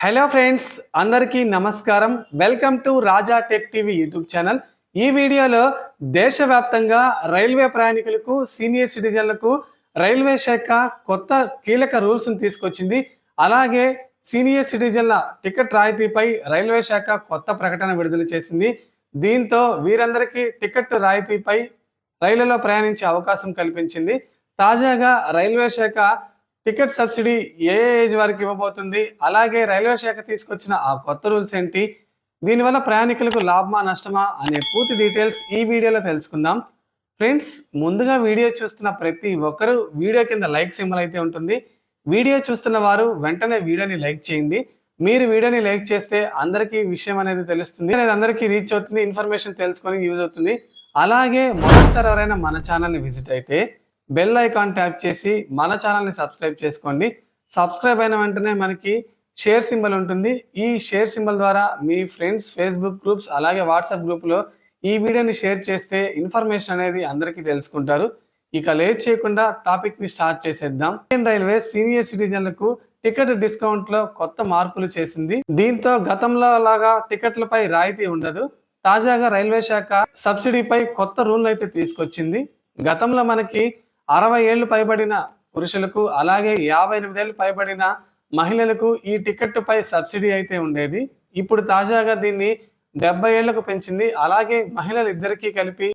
Hello friends అందరికీ నమస్కారం. Welcome to Raja tech TV YouTube channel. ఈ వీడియోలో దేశవ్యాప్తంగా రైల్వే ప్రయాణికులకు సీనియర్ సిటిజన్లకు రైల్వే శాఖ కొత్త కీలక రూల్స్ను తీసుకొచ్చింది. అలాగే సీనియర్ సిటిజన్ల టికెట్ రాయితీపై రైల్వే శాఖ కొత్త ప్రకటన విడుదల చేసింది. దీంతో వీరందరికీ టికెట్ రాయితీపై రైళ్ళలో ప్రయాణించే అవకాశం కల్పించింది. తాజాగా రైల్వే శాఖ టికెట్ సబ్సిడీ ఏ ఏజ్ వారికి ఇవ్వబోతుంది? అలాగే రైల్వే శాఖ తీసుకొచ్చిన ఆ కొత్త రూల్స్ ఏంటి? దీనివల్ల ప్రయాణికులకు లాభమా నష్టమా అనే పూర్తి డీటెయిల్స్ ఈ వీడియోలో తెలుసుకుందాం. ఫ్రెండ్స్ ముందుగా వీడియో చూస్తున్న ప్రతి ఒక్కరూ వీడియో కింద లైక్ సింబల్ అయితే ఉంటుంది. వీడియో చూస్తున్న వారు వెంటనే వీడియోని లైక్ చేయండి. మీరు వీడియోని లైక్ చేస్తే అందరికీ విషయం అనేది తెలుస్తుంది. అనేది అందరికీ రీచ్ అవుతుంది ఇన్ఫర్మేషన్ తెలుసుకొని యూజ్ అవుతుంది. అలాగే మొదటిసారి ఎవరైనా మన ఛానల్ని విజిట్ అయితే బెల్ ఐకాన్ ట్యాప్ చేసి మన ఛానల్ని సబ్స్క్రైబ్ చేసుకోండి. సబ్స్క్రైబ్ అయిన వెంటనే మనకి షేర్ సింబల్ ఉంటుంది. ఈ షేర్ సింబల్ ద్వారా మీ ఫ్రెండ్స్ ఫేస్బుక్ గ్రూప్స్ అలాగే వాట్సాప్ గ్రూప్లో ఈ వీడియోని షేర్ చేస్తే ఇన్ఫర్మేషన్ అనేది అందరికీ తెలుసుకుంటారు. ఇక లేట్ చేయకుండా టాపిక్ని స్టార్ట్ చేసేద్దాం. ఇండియన్ రైల్వే సీనియర్ సిటిజన్లకు టికెట్ డిస్కౌంట్లో కొత్త మార్పులు చేసింది. దీంతో గతంలో లాగా టికెట్లపై రాయితీ ఉండదు. తాజాగా రైల్వే శాఖ సబ్సిడీపై కొత్త రూల్ అయితే తీసుకొచ్చింది. గతంలో మనకి అరవై ఏళ్ళు పైబడిన పురుషులకు అలాగే యాభై ఎనిమిదేళ్ళు పైబడిన మహిళలకు ఈ టికెట్పై సబ్సిడీ అయితే ఉండేది. ఇప్పుడు తాజాగా దీన్ని డెబ్బై ఏళ్ళకు పెంచింది. అలాగే మహిళలు ఇద్దరికీ కలిపి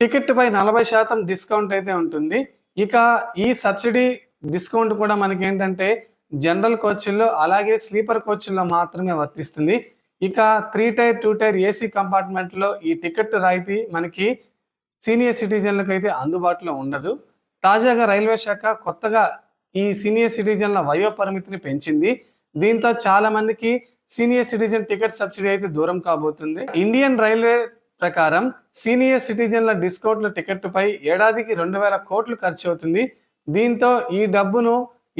టికెట్పై నలభై శాతం డిస్కౌంట్ అయితే ఉంటుంది. ఇక ఈ సబ్సిడీ డిస్కౌంట్ కూడా మనకి ఏంటంటే జనరల్ కోచ్ల్లో అలాగే స్లీపర్ కోచ్ల్లో మాత్రమే వర్తిస్తుంది. ఇక three tier two tier AC కంపార్ట్మెంట్లో ఈ టికెట్ రాయితీ మనకి సీనియర్ సిటిజన్లకు అయితే అందుబాటులో ఉండదు. తాజాగా రైల్వే శాఖ కొత్తగా ఈ సీనియర్ సిటిజన్ల వయో పరిమితిని పెంచింది. దీంతో చాలా మందికి సీనియర్ సిటిజన్ టికెట్ సబ్సిడీ అయితే దూరం కాబోతుంది. ఇండియన్ రైల్వే ప్రకారం సీనియర్ సిటిజన్ల డిస్కౌంట్ల టికెట్పై ఏడాదికి రెండు వేల కోట్లు ఖర్చు అవుతుంది. దీంతో ఈ డబ్బును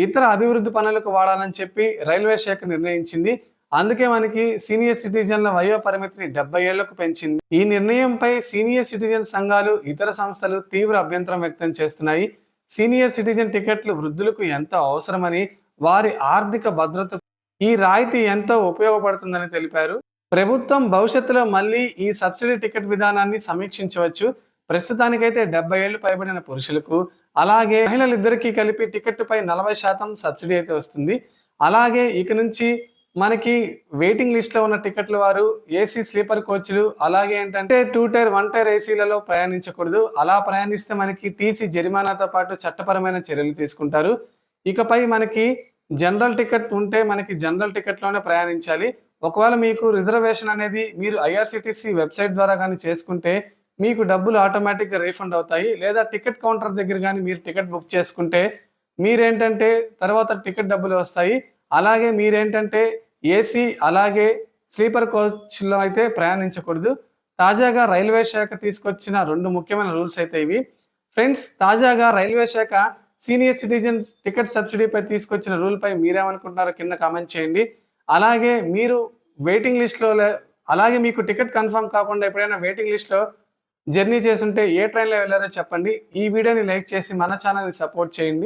ఇతర అభివృద్ధి పనులకు వాడాలని చెప్పి రైల్వే శాఖ నిర్ణయించింది. అందుకే మనకి సీనియర్ సిటిజన్ల వయో పరిమితిని డెబ్బై ఏళ్ళకు పెంచింది. ఈ నిర్ణయంపై సీనియర్ సిటిజన్ సంఘాలు ఇతర సంస్థలు తీవ్ర అభ్యంతరం వ్యక్తం చేస్తున్నాయి. సీనియర్ సిటిజన్ టికెట్లు వృద్ధులకు ఎంతో అవసరమని వారి ఆర్థిక భద్రత ఈ రాయితీ ఎంతో ఉపయోగపడుతుందని తెలిపారు. ప్రభుత్వం భవిష్యత్తులో మళ్ళీ ఈ సబ్సిడీ టికెట్ విధానాన్ని సమీక్షించవచ్చు. ప్రస్తుతానికైతే డెబ్బై ఏళ్ళు పైబడిన పురుషులకు అలాగే మహిళలిద్దరికీ కలిపి టికెట్ పై నలభై శాతం సబ్సిడీ అయితే వస్తుంది. అలాగే ఇక నుంచి మనకి వెయిటింగ్ లిస్ట్లో ఉన్న టికెట్లు వారు ఏసీ స్లీపర్ కోచ్లు అలాగే ఏంటంటే టూ టైర్ వన్ టైర్ ఏసీలలో ప్రయాణించకూడదు. అలా ప్రయాణిస్తే మనకి టీసీ జరిమానాతో పాటు చట్టపరమైన చర్యలు తీసుకుంటారు. ఇకపై మనకి జనరల్ టికెట్ ఉంటే మనకి జనరల్ టికెట్లోనే ప్రయాణించాలి. ఒకవేళ మీకు రిజర్వేషన్ అనేది మీరు ఐఆర్సిటీసీ వెబ్సైట్ ద్వారా కానీ చేసుకుంటే మీకు డబ్బులు ఆటోమేటిక్గా రీఫండ్ అవుతాయి. లేదా టికెట్ కౌంటర్ దగ్గర కానీ మీరు టికెట్ బుక్ చేసుకుంటే మీరేంటంటే తర్వాత టికెట్ డబ్బులు వస్తాయి. అలాగే మీరేంటంటే ఏసీ అలాగే స్లీపర్ కోచ్లో అయితే ప్రయాణించకూడదు. తాజాగా రైల్వే శాఖ తీసుకొచ్చిన రెండు ముఖ్యమైన రూల్స్ అయితే ఇవి. ఫ్రెండ్స్ తాజాగా రైల్వే శాఖ సీనియర్ సిటిజన్ టికెట్ సబ్సిడీపై తీసుకొచ్చిన రూల్పై మీరేమనుకుంటున్నారో కింద కామెంట్ చేయండి. అలాగే మీరు వెయిటింగ్ లిస్ట్లో అలాగే మీకు టికెట్ కన్ఫర్మ్ కాకుండా ఎప్పుడైనా వెయిటింగ్ లిస్ట్లో జర్నీ చేస్తుంటే ఏ ట్రైన్లో వెళ్ళారో చెప్పండి. ఈ వీడియోని లైక్ చేసి మన ఛానల్ని సపోర్ట్ చేయండి.